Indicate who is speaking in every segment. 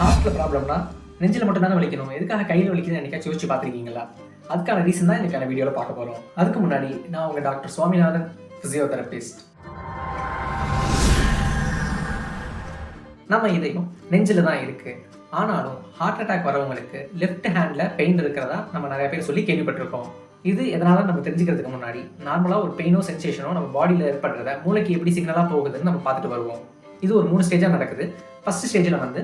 Speaker 1: ஹார்ட்டில் ப்ராப்ளம்னா நெஞ்சில் மட்டும் தானே வலிக்கணும். எதுக்காக கையில் வலிக்குதுன்னு என்னைக்காச்சும் யோசிச்சு பார்த்துருக்கீங்களா? அதுக்கான ரீசன் தான் இன்னைக்கான வீடியோவில் பார்க்க போகிறோம் அதுக்கு முன்னாடி நான் உங்கள் டாக்டர் சுவாமிநாதன் ஃபிசியோதெரபிஸ்ட் நம்ம இதயம் நெஞ்சில் தான் இருக்குது ஆனாலும் ஹார்ட் அட்டாக் வரவங்களுக்கு லெஃப்ட் ஹேண்டில் பெயின் இருக்கிறதா நம்ம நிறைய பேர் சொல்லி கேள்விப்பட்டிருக்கோம். இது எதனால நம்ம தெரிஞ்சுக்கிறதுக்கு முன்னாடி நார்மலாக ஒரு பெயினோ சென்சேஷனோ நம்ம பாடியில் ஏற்படுறத மூளைக்கு எப்படி சிக்னலாக போகுதுன்னு நம்ம பார்த்துட்டு வருவோம். இது ஒரு மூணு ஸ்டேஜாக நடக்குது. ஃபஸ்ட் ஸ்டேஜில் வந்து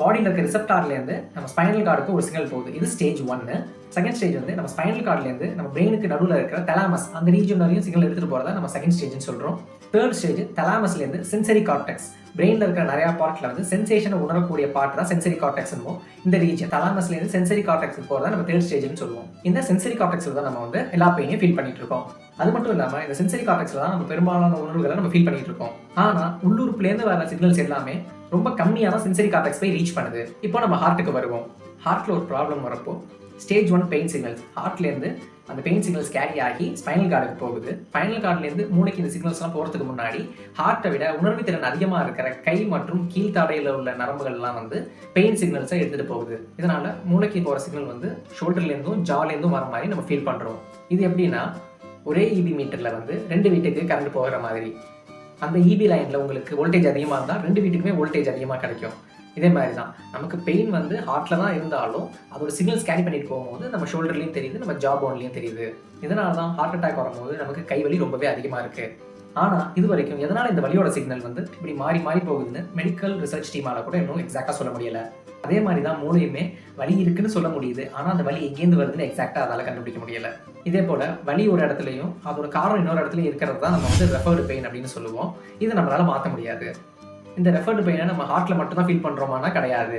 Speaker 1: பாடியில் இருக்க ரிசப்டார்லேருந்து நம்ம ஸ்பைனல் கார்டுக்கு ஒரு சிக்னல் போகுது. இது ஸ்டேஜ் ஒன்று செகண்ட் ஸ்டேஜ் வந்து நம்ம ஸ்பைனல் கார்டுலேருந்து நம்ம பிரெயினுக்கு நடுவில் இருக்கிற தலாமஸ் அந்த ரீஜன் வரையும் சிக்னல் எடுத்துகிட்டு போகிறத நம்ம செகண்ட் ஸ்டேஜ்னு சொல்கிறோம் தேர்ட் ஸ்டேஜ் தலாமஸ்லேருந்து சென்சரி கார்டெக்ஸ் பிரெயினில் இருக்கிற நிறையா பார்ட்டில் வந்து சென்சேஷனை உணரக்கூடிய பார்ட் தான் சென்சரி கார்டெக்ஸ்னுவோம் இந்த ரீஜன் தலாமஸ்லேருந்து சென்சரி கார்டெக்ஸ் போகிறத நம்ம தேர்ட் ஸ்டேஜ்னு சொல்லுவோம். இந்த சென்சரி கார்டெக்ஸில் தான் நம்ம வந்து எல்லா பெயினையும் ஃபீல் பண்ணிட்டு இருக்கோம். அது மட்டும் இல்லாமல் இந்த சென்சரி கார்டெக்ஸில் தான் நம்ம பெரும்பாலான உணர்வுகளை நம்ம ஃபீல் பண்ணிட்டு இருக்கோம். ஆனால் உள்ளூர்ப்புலேருந்து வர சிக்னல்ஸ் எல்லாமே ரொம்ப கம்மியாக தான் சென்சரி கார்டெக்ஸ் போய் ரீச் பண்ணுது. இப்போ நம்ம ஹார்ட்டுக்கு வருவோம். ஹார்ட்டில் ஒரு ப்ராப்ளம் வரப்போ ஸ்டேஜ் ஒன் பெயின் சிக்னல்ஸ் ஹார்ட்லேருந்து அந்த பெயின் சிக்னல்ஸ் கேரி ஆகி ஸ்பைனல் கார்டுக்கு போகுது. ஸ்பைனல் கார்ட்லேருந்து மூளைக்கு இந்த சிக்னல்ஸ்லாம் போகிறதுக்கு முன்னாடி ஹார்ட்டை விட உணர்வு திறன் அதிகமாக இருக்கிற கை மற்றும் கீழ்த்தாடையில் உள்ள நரம்புகள்லாம் வந்து பெயின் சிக்னல்ஸை எடுத்துகிட்டு போகுது. இதனால் மூளைக்கு போகிற சிக்னல் வந்து ஷோல்டர்லேருந்தும் ஜாலேருந்தும் வர மாதிரி நம்ம ஃபீல் பண்ணுறோம் இது எப்படின்னா ஒரே இபி மீட்டரில் வந்து ரெண்டு வீட்டுக்கு கரண்ட் போகிற மாதிரி. அந்த இபி லைனில் உங்களுக்கு வோல்டேஜ் அதிகமாக இருந்தால் ரெண்டு வீட்டுக்குமே வோல்டேஜ் அதிகமாக கிடைக்கும். இதே மாதிரி தான் நமக்கு பெயின் வந்து ஹார்ட்டில் தான் இருந்தாலும் அதோட சிக்னல் ஸ்கேன் பண்ணிட்டு போகும்போது நம்ம ஷோல்டர்லையும் தெரியுது நம்ம ஜாப் போன்லையும் தெரியுது. இதனால தான் ஹார்ட் அட்டாக் வரும்போது நமக்கு கை வலி ரொம்பவே அதிகமாக இருக்குது ஆனால் இது வரைக்கும் எதனால் இந்த வலியோட சிக்னல் வந்து இப்படி மாறி மாறி போகுதுன்னு மெடிக்கல் ரிசர்ச் டீமால கூட இன்னும் எக்ஸாக்டாக சொல்ல முடியலை. அதே மாதிரி தான் மூளையுமே வலி இருக்குன்னு சொல்ல முடியுது. ஆனால் அந்த வலி எங்கேருந்து வருதுன்னு எக்ஸாக்டாக அதால் கண்டுபிடிக்க முடியல. இதே போல் வலி ஒரு இடத்துலையும் அதோட காரணம் இன்னொரு இடத்துலையும் இருக்கிறது தான் நம்ம வந்து ரெஃபர்டு பெயின் அப்படின்னு சொல்லுவோம். இதை நம்மளால் மாற்ற முடியாது. இந்த ரெஃபர்டு பெயினை நம்ம ஹார்ட்டில் மட்டும்தான் ஃபீல் பண்ணுறோமானா கிடையாது.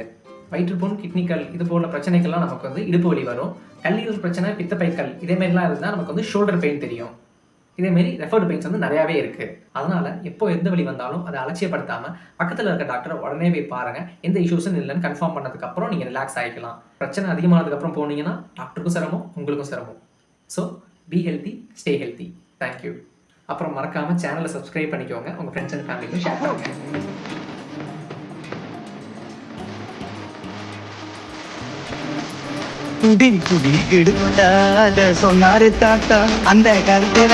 Speaker 1: வயிற்றுப்புண் கிட்னிக்கல் இது போல பிரச்சனைகள்லாம் நமக்கு வந்து இடுப்பு வலி வரும். கல்லீரல் பிரச்சனை பித்தப்பைக்கல் இதே மாதிரிலாம் இருந்தால் நமக்கு வந்து ஷோல்டர் பெயின் தெரியும். இதேமாரி ரெஃபர்டு பெயின்ஸ் வந்து நிறையாவே இருக்குது அதனால எப்போ எந்த வழி வந்தாலும் அதை அலட்சியப்படுத்தாமல் பக்கத்தில் இருக்க டாக்டரை உடனே போய் பாருங்க. எந்த இஷ்யூஸும் இல்லைன்னு கன்ஃபார்ம் பண்ணதுக்கு அப்புறம் நீங்கள் ரிலாக்ஸ் ஆகிக்கலாம் பிரச்சனை அதிகமானதுக்கப்புறம் போனீங்கன்னா டாக்டருக்கும் சிரமம் உங்களுக்கும் சிரமம். So be healthy stay healthy thank you அப்புறம் மறக்காமல் சேனலை சப்ஸ்கிரைப் பண்ணிக்கோங்க. உங்கள் ஃப்ரெண்ட்ஸ் அண்ட் ஃபேமிலிக்கும் ஷேர் பண்ணுங்க.
Speaker 2: குடி குடி சொன்னாரு தாத்தா. அந்த காலத்துல